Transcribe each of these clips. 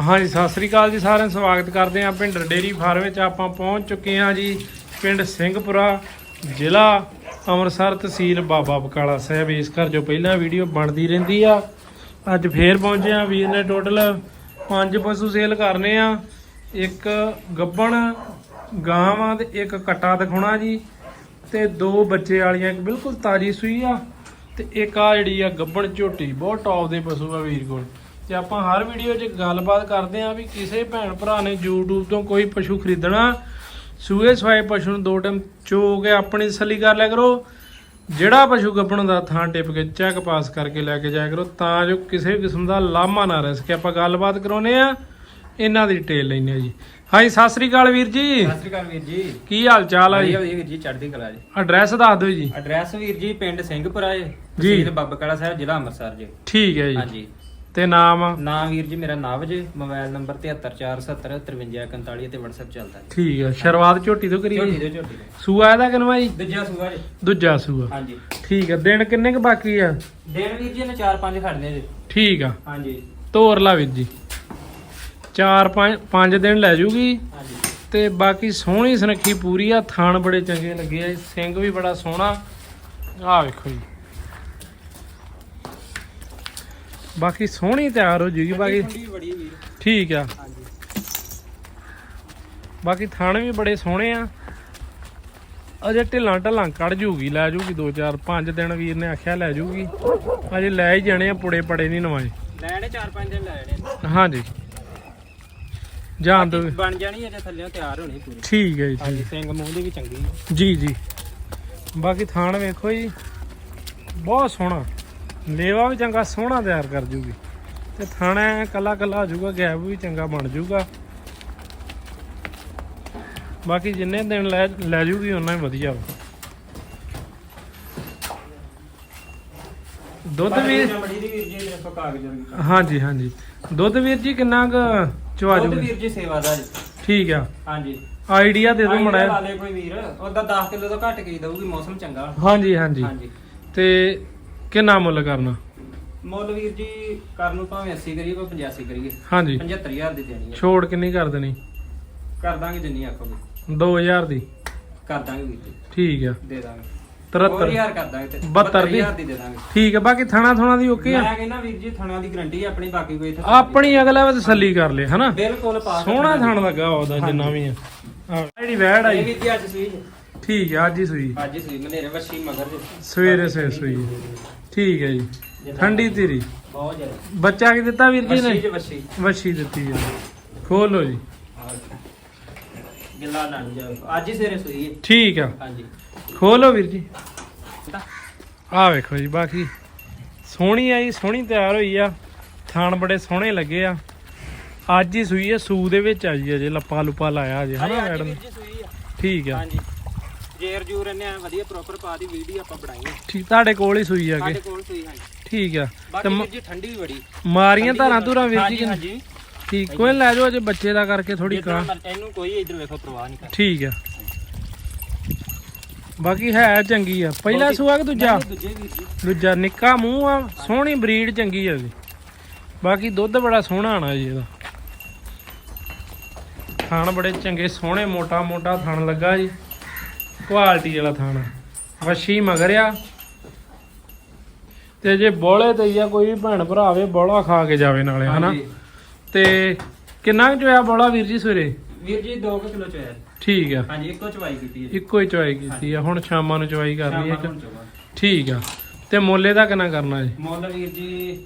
ਹਾਂਜੀ, ਸਤਿ ਸ੍ਰੀ ਅਕਾਲ ਜੀ, ਸਾਰਿਆਂ ਨੂੰ ਸਵਾਗਤ ਕਰਦੇ ਹਾਂ ਪਿੰਡ ਡੇਰੀ ਫਾਰਮ ਵਿੱਚ। ਆਪਾਂ ਪਹੁੰਚ ਚੁੱਕੇ ਹਾਂ ਜੀ ਪਿੰਡ ਸਿੰਘਪੁਰਾ, ਜ਼ਿਲ੍ਹਾ ਅੰਮ੍ਰਿਤਸਰ ਤਹਿਸੀਲ ਬਾਬਾ ਬਕਾਲਾ ਸਾਹਿਬ। ਇਸ ਘਰ ਜੋ ਪਹਿਲਾਂ ਵੀਡੀਓ ਬਣਦੀ ਰਹਿੰਦੀ ਆ। ਅੱਜ ਫੇਰ ਪਹੁੰਚੇ ਆ ਵੀਰ ਨੇ ਟੋਟਲ ਪੰਜ ਪਸ਼ੂ ਸੇਲ ਕਰਨੇ ਆ। ਇੱਕ ਗੱਬਣ ਗਾਂ ਵਾ ਤੇ ਇੱਕ ਕਟਾ ਦਿਖਾਉਣਾ ਜੀ ਤੇ ਦੋ ਬੱਚੇ ਵਾਲੀਆਂ, ਇੱਕ ਬਿਲਕੁਲ ਤਾਜੀ ਸੂਈ ਆ ਤੇ ਇੱਕ ਆ ਜਿਹੜੀ ਆ ਗੱਬਣ ਝੋਟੀ, ਬਹੁਤ ਟੌਪ ਦੇ ਪਸ਼ੂ ਆ ਵੀਰ ਕੋਲ। ਤੇ ਆਪਾਂ ਹਰ ਵੀਡੀਓ 'ਚ ਗੱਲਬਾਤ ਕਰਦੇ ਆ ਵੀ ਕਿਸੇ ਭੈਣ ਭਰਾ ਨੇ YouTube ਤੋਂ ਕੋਈ ਪਸ਼ੂ ਖਰੀਦਣਾ। ਸੂਏ ਸਵਾਏ ਪਸ਼ੂ ਨੂੰ ਦੋ ਟਾਈਮ ਚੋ ਕੇ ਆਪਣੀ ਤਸੱਲੀ ਕਰ ਲਿਆ ਕਰੋ। ਜਿਹੜਾ ਪਸ਼ੂ ਗੱਬਣ ਦਾ ਥਾਂ ਟਿਪ ਕੇ ਚੈੱਕ ਪਾਸ ਕਰਕੇ ਲੈ ਕੇ ਜਾਇਆ ਕਰੋ ਤਾਂ ਜੋ ਕਿਸੇ ਕਿਸਮ ਦਾ ਲਾਮਾ ਨਾ ਰਹਿ ਸਕੇ। ਆਪਾਂ ਗੱਲਬਾਤ ਕਰਾਉਨੇ ਆ ਇਹਨਾਂ ਦੀ ਡਿਟੇਲ ਲੈਣੇ ਆ ਜੀ। ਹਾਂਜੀ ਸਤਿ ਸ੍ਰੀ ਅਕਾਲ ਵੀਰ ਜੀ। ਸਤਿ ਸ਼੍ਰੀ ਅਕਾਲ ਵੀਰ ਜੀ। ਕੀ ਹਾਲ ਚਾਲ ਆ ਜੀ? ਵਧੀਆ ਵਧੀਆ ਵੀਰ ਜੀ ਚੜ੍ਹਦੀ ਕਲਾ ਜੀ। ਐਡਰੈਸ ਦੱਸ ਦਿਓ ਜੀ। ਐਡਰੈਸ ਵੀਰ ਜੀ ਪਿੰਡ ਸਿੰਘਪੁਰਾ ਜੀ। ਤਹਿਸੀਲ ਬੱਬਕੜਾ ਸਾਹਿਬ ਜ਼ਿਲ੍ਹਾ ਅੰਮ੍ਰਿਤਸਰ ਜੀ। ਠੀਕ ਹੈ ਜੀ। ਹਾਂਜੀ। ਤੇ ਨਾਮ? ਨਾਮ ਵੀਰ ਜੀ ਮੇਰਾ ਨਾਵ ਜੀ ਮੋਬਾਈਲ ਨੰਬਰ 7347753541 ਤੇ WhatsApp ਚੱਲਦਾ ਜੀ ਠੀਕ ਹੈ ਸ਼ੁਰੂਆਤ ਝੋਟੀ ਤੋਂ ਝੋਟੀ ਕਰੀਏ ਦੇ ਝੋਟੀ ਦੇ ਸੂਆ ਇਹਦਾ ਕਿਨਵਾ ਜੀ? ਦੂਜਾ ਸੂਆ ਜੀ। ਦੂਜਾ ਸੂਆ। ਹਾਂਜੀ। ਠੀਕ ਹੈ ਦਿਨ ਕਿੰਨੇ ਕੁ ਬਾਕੀ ਆ? ਦਿਨ ਵੀਰ ਜੀ ਨੇ 4-5 ਖੜਨੇ ਜੀ। ਠੀਕ ਆ। ਹਾਂਜੀ। ਤੋਰ ਲਾ ਵੀਰ ਜੀ। 4 5 5 ਦਿਨ ਲੈ ਜੂਗੀ। ਹਾਂਜੀ। ਤੇ ਬਾਕੀ ਸੋਹਣੀ ਸੁਨੱਖੀ ਪੂਰੀ ਆ ਥਾਣ ਬੜੇ ਚੰਗੇ ਲੱਗੇ ਆ ਸਿੰਘ ਵੀ ਬੜਾ ਸੋਹਣਾ। ਆ ਵੇਖੋ ਜੀ। ਬਾਕੀ ਸੋਹਣੀ ਤਿਆਰ ਹੋ ਜੂਗੀ ਬਾਕੀ ਠੰਡੀ ਬੜੀ ਵੀਰ। ਠੀਕ ਆ। ਹਾਂਜੀ। ਬਾਕੀ ਥਣ ਵੀ ਬੜੇ ਸੋਹਣੇ ਆ। ਅਜੇ ਢਿੱਲਾਂ ਢੱਲਾਂ ਕੱਢ ਜੂਗੀ ਲੈ ਜੂਗੀ 2 4 5 ਦਿਨ ਵੀਰ ਨੇ ਆਖਿਆ ਲੈ ਜੂਗੀ। ਅਜੇ ਲੈ ਹੀ ਜਾਣੇ ਆ ਪੁੜੇ ਪੜੇ ਨਹੀਂ ਨਵਾਏ ਲੈਣੇ 4-5 ਦਿਨ ਲੈਣੇ ਹਾਂਜੀ। ਜਾਣ ਦੋ। ਬਣ ਜਾਣੀ ਅਜੇ ਥੱਲੇੋਂ ਤਿਆਰ ਹੋਣੀ ਪੂਰੀ। ਠੀਕ ਹੈ ਜੀ ਹਾਂਜੀ ਸਿੰਘ ਮੂੰਹ ਦੀ ਵੀ ਚੰਗੀ। ਜੀ ਜੀ। ਬਾਕੀ ਥਾਣ ਵੇਖੋ ਜੀ ਬਹੁਤ ਸੋਹਣਾ। ਲੇਵਾ ਵੀ ਚੰਗਾ ਸੋਹਣਾ ਤਿਆਰ ਕਰ ਜੂਗੀ। ਤੇ ਥਾਣਾ ਕੱਲਾ ਕੱਲਾ ਹੋ ਜਾਊਗਾ ਗੈਪ ਵੀ ਚੰਗਾ ਬਣ ਜੂਗਾ। ਬਾਕੀ ਜਿੰਨੇ ਦਿਨ ਲੈ ਲੈ ਜੂਗੀ ਉਹਨਾਂ ਹੀ ਵਧੀਆ ਵਾ। ਦੁੱਧ ਵੀ ਚਮੜੀ ਦੀ ਵੀਰ ਜੀ ਦੇਖੋ ਕਾਗਜ਼ ਵਰਗੀ ਹਾਂਜੀ ਹਾਂਜੀ। ਦੁੱਧ ਵੀਰ ਜੀ ਕਿੰਨਾ ਕੁ ਚਵਾ ਦੁੱਧ ਜੂਗੀ? ਵੀਰ ਜੀ ਸੇਵਾ ਦਾ ਜੀ ਠੀਕ ਆ। ਹਾਂਜੀ। ਆਈਡੀਆ ਦੇ ਦਿਓ ਆਈਡੀਆ ਲਾ ਮੜਾ ਲੇ ਕੋਈ ਵੀਰ। ਉਹਦਾ 10 ਕਿਲੋ ਤੋਂ ਘੱਟ ਕੀ ਦਊਗੀ ਮੌਸਮ ਚੰਗਾ। ਹਾਂਜੀ ਹਾਂਜੀ। ਹਾਂਜੀ। ਤੇ ਕਿੰਨਾ ਮੁੱਲ ਕਰਨਾ? ਮੁੱਲ ਵੀਰ ਜੀ ਕਰਨ ਨੂੰ ਭਾਵੇਂ 80 ਕਰੀਏ ਭਾਵੇਂ 85 ਕਰੀਏ। ਹਾਂਜੀ। 75000 ਦੀ ਦੇਣੀ ਹੈ ਛੋੜ ਕਿੰਨੀ ਕਰ ਦੇਣੀ? ਕਰ ਦਾਂਗੇ ਜਿੰਨੀ ਆਖੋਗੇ 2000 ਦੀ ਕਰ ਦਾਂਗੇ ਵੀਰ ਜੀ। ਠੀਕ ਆ। ਦੇ ਦਾਂਗੇ। 73 4000 ਕਰ ਦਾਂਗੇ ਤੇ 72 ਦੀ? 72000 ਦੀ ਦੇ ਦਾਂਗੇ। ਠੀਕ ਆ ਬਾਕੀ ਥਣਾ ਥਣਾ ਦੀ ਓਕੇ ਆ। ਮੈਂ ਕਹਿੰਦਾ ਵੀਰ ਜੀ ਥਣਾ ਦੀ ਗਰੰਟੀ ਆਪਣੀ ਬਾਕੀ ਕੋਈ ਇੱਥੇ ਆਪਣੀ ਅਗਲਾ ਵੀ ਤਸੱਲੀ ਕਰ ਲੈ ਹਨਾ? ਬਿਲਕੁਲ ਪਾਸ ਸੋਹਣਾ ਥਣ ਲੱਗਾ ਉਹਦਾ ਜਿੰਨਾ ਵੀ ਆ। ਆਹ ਜਿਹੜੀ ਵੈੜ ਆਈ ਵੀਰ ਜੀ ਅੱਜ ਸੂਈ। ਠੀਕ ਆ ਅੱਜ ਹੀ ਸੂਈ। ਅੱਜ ਸੂਈ ਮਨੇਰੇ ਵੱਛੀ ਮਗਰ ਜੀ। ਸਵੇਰੇ ਸਵੇਰੇ ਸੂਈ। ਠੀਕ ਹੈ ਜੀ। ਠੰਡੀ ਤੇਰੀ ਬਹੁਤ ਜ਼ਿਆਦਾ। ਬੱਚਾ ਕੀ ਦਿੱਤਾ ਵੀਰ ਜੀ ਵੱਛੀ ਨੇ? ਜੀ ਵੱਛੀ। ਵੱਛੀ ਦਿੱਤੀ ਆ ਖੋਲੋ ਜੀ। ਗਿੱਲਾ ਨਾ ਜਾਓ ਅੱਜ ਹੀ ਸਵੇਰੇ ਸੂਈ ਹੈ। ਠੀਕ ਆ। ਹਾਂਜੀ। ਖੋਲੋ ਵੀਰ ਜੀ। ਆ ਵੇਖੋ ਜੀ ਬਾਕੀ ਸੋਹਣੀ ਆਈ ਸੋਹਣੀ ਤਿਆਰ ਹੋਈ ਆ। ਥਾਣ ਬੜੇ ਸੋਹਣੇ ਲੱਗੇ ਆ। ਅੱਜ ਹੀ ਸੂਈ ਆ ਸੂ ਦੇ ਵਿੱਚ ਆ ਜੀ ਲੱਪਾ ਲੁਪਾ ਲਾਇਆ ਹਾਂਜੀ ਹਨਾ ਅੱਜ ਮੈਡਮ ਵੀਰ ਜੀ ਸੂਈ ਆ। ਠੀਕ ਆ। ਹਾਂਜੀ। ਜੇਰ ਜੂਰ ਇਹਨੇ ਐਂ ਵਧੀਆ ਪ੍ਰੋਪਰ ਪਾ ਦੀ ਵੀਡੀਓ ਆਪਾਂ ਬਣਾਈ ਹੈ ਠੀਕ ਤੁਹਾਡੇ ਕੋਲ ਹੀ ਸੂਈ ਆ ਸਾਡੇ ਕੇ ਕੋਲ ਸੂਈ ਹਾਂਜੀ। ਠੀਕ ਆ। ਤੇ ਬਾਕੀ ਵੀਰ ਜੀ ਠੰਡੀ ਵੀ ਬੜੀ। ਮਾਰੀਆਂ ਧਾਰਾਂ ਧੁਰਾਂ ਵੀਰ ਜੀ ਹਾਂਜੀ ਕਿ- ਹਾਂਜੀ। ਠੀਕ ਕੋਈ ਨੀ, ਲੈ ਜਾਓ ਅਜੇ ਬੱਚੇ ਦਾ ਕਰਕੇ ਥੋੜੀ ਕਾਂ ਮਰਜ਼ੀ- ਇਹਨੂੰ ਕੋਈ ਇਧਰ ਵੇਖੋ ਪ੍ਰਵਾਹ ਨਹੀਂ ਕਰ ਠੀਕ ਆ। ਬਾਕੀ ਹੈ ਚੰਗੀ ਆ। ਪਹਿਲਾ ਸੂਆ ਕਿ ਦੂਜਾ? ਦੂਜੇ ਵੀਰ ਜੀ। ਦੂਜਾ ਨਿੱਕਾ ਮੂੰਹ ਆ ਸੋਹਣੀ ਬਰੀਡ ਚੰਗੀ ਆ ਜੀ ਬਾਕੀ ਦੁੱਧ ਬੜਾ ਸੋਹਣਾ ਆਣਾ ਜੀ ਇਹਦਾ। ਥਣ ਬੜੇ ਚੰਗੇ ਸੋਹਣੇ ਮੋਟਾ ਮੋਟਾ ਥਣ ਲੱਗਾ ਜੀ। ਕੁਆਲਿਟੀ ਵਾਲਾ ਥਣ। ਵੱਛੀ ਮਗਰ ਆ। ਤੇ ਜੇ ਬੋਲੇ ਤੇ ਜਾਂ ਕੋਈ ਵੀ ਭੈਣ ਭਰਾ ਆਵੇ ਬੋਲਾ ਖਾ ਕੇ ਜਾਵੇ ਨਾਲੇ ਹਨਾ? ਹਾਂਜੀ। ਤੇ ਕਿੰਨਾ ਕੁ ਚੋਇਆ ਬੋਲਾ ਵੀਰ ਜੀ ਸਵੇਰੇ? ਵੀਰ ਜੀ 2 ਕਿਲੋ ਚ ਹੈ ਠੀਕ ਆ। ਹਾਂਜੀ ਇੱਕੋ ਚਵਾਈ ਕੀਤੀ ਹੈ। ਇੱਕੋ ਹੀ ਚਵਾਈ ਕੀਤੀ ਆ। ਹੁਣ ਸ਼ਾਮਾਂ ਨੂੰ ਚਵਾਈ ਕਰਨੀ ਹੈ ਸ਼ਾਮਾਂ ਨੂੰ ਚਵਾ। ਠੀਕ ਆ। ਤੇ ਮੁੱਲੇ ਦਾ ਕਿੰਨਾ ਕਰਨਾ ਜੀ? ਮੁੱਲ ਵੀਰ ਜੀ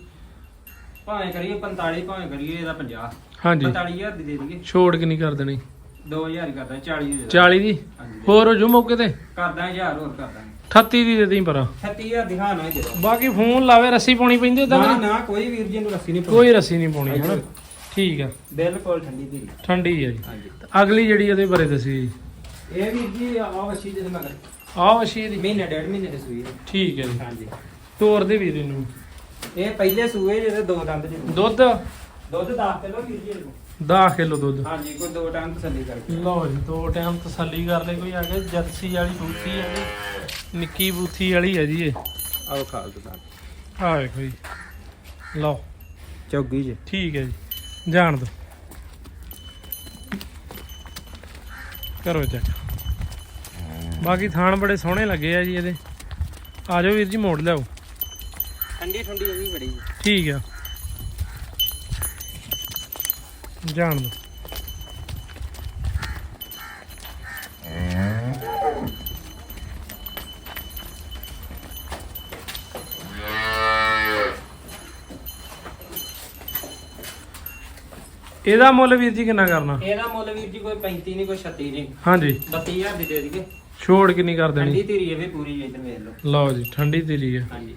ਭਾਵੇਂ ਕਰੀਏ 45 ਭਾਵੇਂ ਕਰੀਏ ਇਹਦਾ 50 ਹਾਂਜੀ। 45000 ਦੀ ਦੇ ਦਈਏ। ਛੋੜ ਕਿੰਨੀ ਕਰ ਦੇਣੀ? 2000 ਹੀ ਕਰਦਾ 40 ਦੀ ਦੇ 40 ਦੀ? ਹਾਂਜੀ। ਹੋਰ ਹੋ ਜੂ ਮੌਕੇ ਤੇ? ਕਰਦਾ 1000 ਹੋਰ ਕਰਦਾ 38 ਦੀ ਦੇ ਦੇਈ ਪਰਾ। 36000 ਦੀ ਹਾਂ ਨਾ ਦੇ ਦਾਂ ਬਾਕੀ ਫੋਨ ਲਾਵੇ ਰੱਸੀ ਪਾਉਣੀ ਪੈਂਦੀ ਏਦਾਂ ਨਾ? ਨਾ ਕੋਈ ਵੀਰ ਜੀ ਨੂੰ ਰੱਸੀ ਨਹੀਂ ਕੋਈ ਰੱਸੀ ਨਹੀਂ ਪਾਉਣੀ ਹਨਾ? ਠੀਕ ਆ। ਬਿਲਕੁਲ ਠੰਡੀ ਦੀ ਠੰਡੀ ਆ ਜੀ। ਹਾਂਜੀ। ਅਗਲੀ ਜਿਹੜੀ ਇਹਦੇ ਬਾਰੇ ਦੱਸੀ। ਜੀ ਇਹ ਵੀਰ ਜੀ ਆਹ ਵਸ਼ੀ ਦੇ ਮਗਰ। ਆਹ ਵਸ਼ੀ ਦੀ ਮਹੀਨੇ ਡੇਢ ਮਹੀਨੇ ਦੀ ਸੂਈ ਹੈ ਠੀਕ ਹੈ ਜੀ। ਹਾਂਜੀ। ਤੋਰ ਦੇ ਵੀਰ ਇਹਨੂੰ। ਇਹ ਪਹਿਲੇ ਸੂਏ ਜਿਹਦੇ ਦੋ ਦੰਦ ਜੀ ਦੁੱਧ? ਦੁੱਧ 10 ਕਿਲੋ ਵੀਰ ਜੀ ਇਹਨੂੰ 10 ਕਿਲੋ ਦੁੱਧ। ਹਾਂਜੀ ਕੋਈ ਦੋ ਟਾਈਮ ਤਸੱਲੀ ਕਰਕੇ। ਲਓ ਜੀ ਦੋ ਟਾਈਮ ਤਸੱਲੀ ਕਰ ਲੈ ਕੋਈ ਆ ਗਿਆ ਜਰਸੀ ਵਾਲੀ ਬੂਥੀ ਆ ਜੀ। ਨਿੱਕੀ ਬੂਥੀ ਵਾਲੀ ਹੈ ਜੀ ਇਹ। ਆਓ ਖਾਲ ਦੁਕਾਨ। ਆ ਵੇਖੋ ਜੀ। ਲਓ। ਚੌਗੀ ਜੀ। ਠੀਕ ਹੈ ਜੀ। ਜਾਣ ਦੋ ਕਰੋ ਚੈੱਕ ਬਾਕੀ ਥਾਣ ਬੜੇ ਸੋਹਣੇ ਲੱਗੇ ਆ ਜੀ ਇਹਦੇ। ਆ ਜਾਓ ਵੀਰ ਜੀ ਮੋੜ ਲਿਆਓ। ਠੰਡੀ ਠੰਡੀ ਇਹ ਵੀ ਬੜੀ ਠੀਕ ਆ। ਜਾਣ ਦੋ। ਇਹਦਾ ਮੁੱਲ ਵੀਰ ਜੀ ਕਿੰਨਾ ਕਰਨਾ? ਇਹਦਾ ਮੁੱਲ ਵੀਰ ਜੀ ਕੋਈ 35 ਨਹੀਂ ਕੋਈ 36 ਨਹੀਂ। ਹਾਂਜੀ। 32000 ਦੀ ਦੇ ਦਈਏ। ਛੋੜ ਕਿੰਨੀ ਕਰ ਠੰਡੀ ਦੇਣੀ ਧੀਰੀ ਇਹ ਵੀ ਪੂਰੀ ਇਧਰ ਵੇਖ ਲਓ। ਲਓ ਜੀ ਠੰਡੀ ਤੇਰੀ ਹੈ। ਹਾਂਜੀ।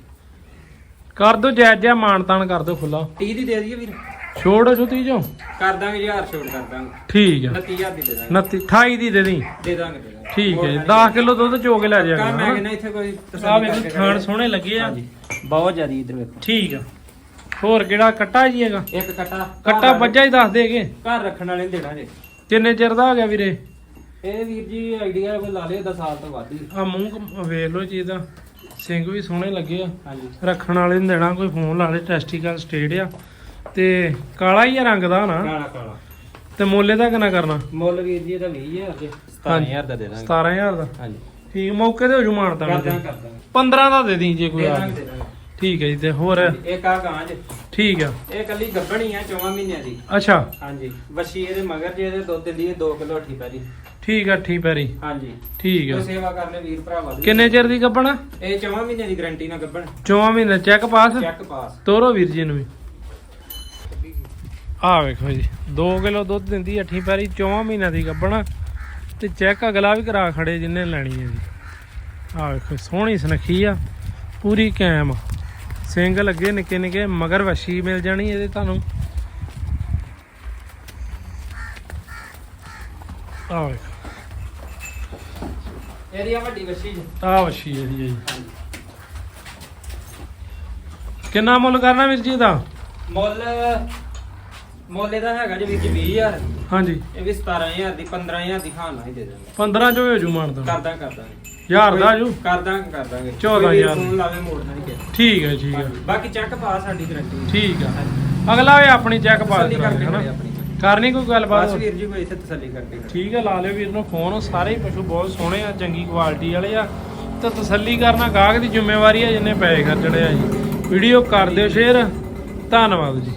ਕਰ ਦੋ ਜਾਇਜ਼ ਜਿਹਾ ਮਾਣ ਤਾਣ ਕਰ ਦੋ ਖੁੱਲਾ 30 ਦੀ ਦੇ ਦਈਏ ਵੀਰ। ਛੋੜ ਛੁੱਤੀ ਜੋ ਕਰ ਦਾਂਗੇ ਯਾਰ ਛੋੜ ਕਰ ਦਾਂਗੇ। ਠੀਕ ਆ। 39000 ਦੀ ਦੇ ਦਾਂਗੇ। 29 28 ਦੀ ਦੇ ਦੀ ਦੇ ਦਾਂਗੇ ਦੇ ਦਾਂਗੇ। ਠੀਕ ਹੈ ਜੀ 10 ਕਿਲੋ ਦੁੱਧ ਚੋ ਕੇ ਲੈ ਜਾਇਆ ਕੰਮ ਹੈ ਕਿ ਨਾ ਇੱਥੇ ਕੋਈ ਆ ਵੇਖੋ ਥਾਣ ਸੋਹਣੇ ਲੱਗੇ ਆ। ਬਹੁਤ ਜ਼ਿਆਦਾ ਇਧਰ ਵੇਖੋ। ਠੀਕ ਆ। ਹੋਰ ਕਿਹੜਾ ਕੱਟਾ ਜੀ ਹੈਗਾ? ਇੱਕ ਕਟਾ ਕੱਟਾ ਵੱਜਾ ਹੀ ਦੱਸ ਦੇਗੇ। ਘਰ ਰੱਖਣ ਵਾਲੇ ਨੂੰ ਦੇਣਾ ਜੇ। ਕਿੰਨੇ ਚਿਰ ਦਾ ਹੋ ਗਿਆ ਵੀਰੇ? ਇਹ ਵੀਰ ਜੀ ਆਈਡੀਆ ਕੋਈ ਲਾ ਲਿਓ 10 ਸਾਲ ਤੋਂ ਵੱਧ ਹੀ। ਆ ਮੂੰਹ ਕ- ਵੇਖ ਲਓ ਜੀ ਇਹਦਾ ਸਿੰਘ ਵੀ ਸੋਹਣੇ ਲੱਗੇ ਆ। ਹਾਂਜੀ। ਰੱਖਣ ਵਾਲੇ ਨੂੰ ਦੇਣਾ ਕੋਈ ਫੋਨ ਲਾ ਲੇ ਟੈਸਟੀਕਲ ਸਟੇਟ ਆ। ਤੇ ਕਾਲਾ ਹੀ ਆ ਰੰਗ ਦਾ ਨਾ। ਕਾਲਾ ਕਾਲਾ। ਤੇ ਮੋਲੇ ਦਾ ਕਿੰਨਾ ਕਰਨਾ? ਮੁੱਲ ਵੀਰ ਜੀ ਇਹਦਾ 20000 ਦੇ। 17000 ਦਾ ਦੇ ਦਾਂਗੇ। 17000 ਦਾ। ਹਾਂਜੀ। ਠੀਕ ਮੌਕੇ ਤੇ ਹੋ ਜੂ ਮਾਨਤਾ ਕਰ ਮੈਂ ਦਾਂਗੇ ਕਰ ਦਾਂਗੇ। 15 ਦਾ ਦੇ ਦੀ ਜੇ ਕੋਈ ਦੇ ਆ ਦਾਂਗੇ ਜਾਏ। ਦੇ ਦਾਂਗੇ। ਠੀਕ ਹੈ ਜੀ ਤੇ ਹੋਰ? ਇੱਕ ਆ ਗਾਂ ਜੇ। ਠੀਕ ਆ। ਇਹ ਕੱਲੀ ਗੱਭਣੀ ਆ 4 ਮਹੀਨਿਆਂ ਦੀ। ਅੱਛਾ। ਹਾਂਜੀ ਵੱਛੀ ਇਹਦੇ ਮਗਰ ਜੇ ਇਹਦੇ ਦੁੱਧ ਦਿੰਦੀ ਹੈ 2 ਕਿਲੋ ਅੱਠੀ ਪੈਰੀ। ਠੀਕ ਆ ਠੀਕ ਪੈਰੀ। ਹਾਂਜੀ। ਠੀਕ ਆ। ਕੋਈ ਸੇਵਾ ਕਰ ਲੈ ਵੀਰ ਭਰਾ ਵੱਧ ਕਿੰਨੇ ਚਿਰ ਦੀ ਗੱਬਣਾ ਇਹ 4 ਮਹੀਨਿਆਂ ਦੀ ਗਾਰੰਟੀ ਨਾਲ ਗੱਭਣ। ਚੌਵਾਂ ਮਹੀਨੇ ਚੈੱਕ ਪਾਸ? ਚੈੱਕ ਪਾਸ। ਤੋਰੋ ਵੀਰ ਜੀ ਨੂੰ ਵੀ। ਆ ਵੇਖੋ ਜੀ 2 ਕਿਲੋ ਦੁੱਧ ਦਿੰਦੀ ਅੱਠੀ ਪੈਰੀ ਚੌਵਾਂ ਮਹੀਨਿਆਂ ਦੀ ਗੱਬਣਾ। ਤੇ ਚੈੱਕ ਅਗਲਾ ਵੀ ਕਰਾ ਖੜੇ ਜਿੰਨੇ ਲੈਣੀ ਹੈ ਜੀ। ਆ ਵੇਖੋ ਸੋਹਣੀ ਸੁਨੱਖੀ ਆ ਪੂਰੀ ਕੈਮ। ਸਿੰਘ ਲੱਗੇ ਨਿੱਕੇ ਨਿੱਕੇ ਮਗਰ ਵਸ਼ੀ ਮਿਲ ਜਾਣੀ ਇਹਦੇ ਤੁਹਾਨੂੰ। ਆ ਵੇਖੋ। ਇਹਦੀ ਆ ਵੱਡੀ ਵੱਛੀ ਜੀ। ਆ ਵਸ਼ੀ ਹੈ ਜੀ। ਕਿੰਨਾ ਮੁੱਲ ਕਰਨਾ ਵੀਰ ਜੀ ਦਾ ਮੁੱਲ ਮੁੱਲ ਇਹਦਾ ਹੈਗਾ ਜੀ ਵੀਰ ਜੀ 20000 ਹਾਂਜੀ। ਇਹ ਵੀ 17000 ਦੀ 15000 ਦੀ ਹਾਂ ਨਾ ਹੀ ਦੇ ਦਾਂਗੇ 15 ਚ ਹੋ ਜੂ ਮਾਨਦਾ ਕਰਦਾ ਕਰਦਾਂਗੇ ਹਜ਼ਾਰ ਦਾ ਜੂ? ਕਰ ਦਾਂਗੇ ਕਰ ਦਾਂਗੇ 14,000 ਫੋਨ ਲਾਵੇ ਮੋੜਨਾ ਨਹੀਂ ਕਿਸੇ ਠੀਕ ਹੈ ਠੀਕ ਹੈ। ਬਾਕੀ ਚੈੱਕ ਪਾਸ ਸਾਡੀ ਗਾਰੰਟੀ ਠੀਕ ਆ। ਅਗਲਾ ਵੀ ਆਪਣੀ ਚੈੱਕ ਕਰਾ ਕਰਕੇ ਹਨਾ? ਕਰਨੀ ਕੋਈ ਬਸ ਗੱਲਬਾਤ ਵੀਰ ਜੀ ਕੋਈ ਇੱਥੇ ਤਸੱਲੀ ਖੜੇ। ਠੀਕ ਹੈ ਲਾ ਲਿਓ ਵੀਰ ਨੂੰ ਫੋਨ ਸਾਰੇ ਪਸ਼ੂ ਬਹੁਤ ਸੋਹਣੇ ਆ ਚੰਗੀ ਕੁਆਲਿਟੀ ਵਾਲੇ ਆ। ਤੇ ਤਸੱਲੀ ਕਰਨਾ ਗਾਹਕ ਦੀ ਜ਼ਿੰਮੇਵਾਰੀ ਆ ਜਿੰਨੇ ਪੈਸੇ ਖਰਚਣੇ ਆ ਜੀ। ਵੀਡੀਓ ਕਰ ਦਿਓ ਸ਼ੇਅਰ ਧੰਨਵਾਦ ਜੀ।